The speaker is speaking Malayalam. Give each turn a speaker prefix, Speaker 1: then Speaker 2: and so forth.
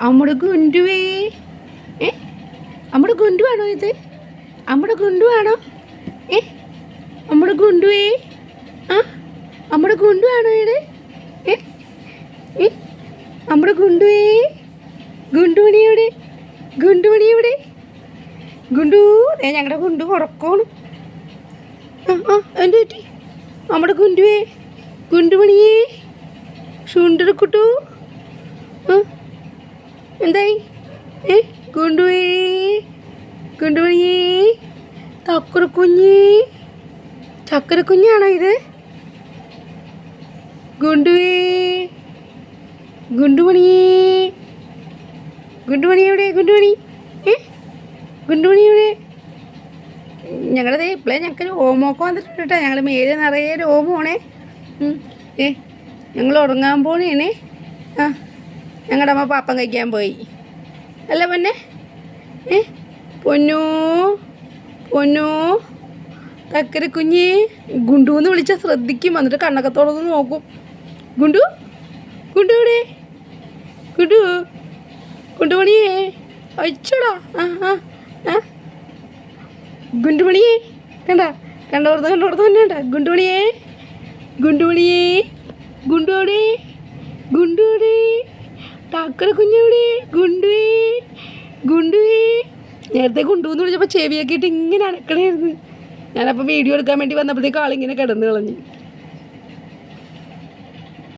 Speaker 1: നമ്മുടെ ഗുണ്ടുവേ ഏ? നമ്മുടെ ഗുണ്ടുവാണോ ഇത്? നമ്മുടെ ഗുണ്ടുവാണോ ഏ? നമ്മുടെ ഗുണ്ടുവേ ആ? നമ്മുടെ ഗുണ്ടുവാണോ ഇത്? ഏ? ഏ? നമ്മുടെ ഗുണ്ടുവേ ഗുണ്ടുമണിയുടെ ഗുണ്ടുമണിയുടെ ഗുണ്ടു ഏ ഞങ്ങളുടെ ഗുണ്ടു ഉറക്കമാണ്. ആ ആ എന്റെ പറ്റി? നമ്മുടെ ഗുണ്ടുവേ ഗുണ്ടുമണിയേ ഷുണ്ടരക്കുട്ടു ആ എന്തായി? ഏ ഗുണ്ടുവേ ഗുണ്ടുമണിയേ തക്കുറക്കുഞ്ഞി ചക്കരക്കുഞ്ഞാണോ ഇത്? ഗുണ്ടുവേ ഗുണ്ടുമണിയേ ഗുണ്ടുമണി എവിടെ? ഗുണ്ടുമണി ഏ ഗുണ്ടുമണി എവിടെ? ഞങ്ങളത് ഇപ്പോഴേ ഞങ്ങൾക്ക് ഓമൊക്കെ വന്നിട്ടുണ്ട് കേട്ടോ ഞങ്ങൾ മേലെ നിറയെ ഉം. ഏ ഞങ്ങൾ ഉറങ്ങാൻ പോണേണേ. ആ. ഞങ്ങളുടെ അമ്മ പാപ്പം കഴിക്കാൻ പോയി. അല്ല പൊന്നെ. ഏ? പൊന്നു. പൊന്നു. തക്കര കുഞ്ഞ്. ഗുണ്ടു എന്ന് വിളിച്ചാൽ ശ്രദ്ധിക്കും വന്നിട്ട് കണ്ണക്കത്തോടൊന്ന് നോക്കും. ഗുണ്ടു? ഗുണ്ടു എവിടെ? ഗുണ്ടു? ഗുണ്ടുമണിയേ അയച്ചോടാ. ആ ആ ആ. ഗുണ്ടുമണിയേ കണ്ട? കണ്ടോർത്ത് കണ്ടോർത്ത് തന്നെ കണ്ട? ഗുണ്ടുമണിയേ ഗുണ്ടുമണിയേ ഗുണ്ടുവിടെ ടാക്കറ കുഞ്ഞവിടെ? ഗുണ്ടുവേ. ഗുണ്ടുവേ. നേരത്തെ ഗുണ്ടുവെന്ന് വിളിച്ചപ്പോൾ ഇട്ട് ഇങ്ങനെ അനക്കണായിരുന്നു. ഞാനപ്പോൾ വീഡിയോ എടുക്കാൻ വേണ്ടി വന്നപ്പോഴത്തേക്ക് ആളിങ്ങനെ കിടന്നു കളഞ്ഞു.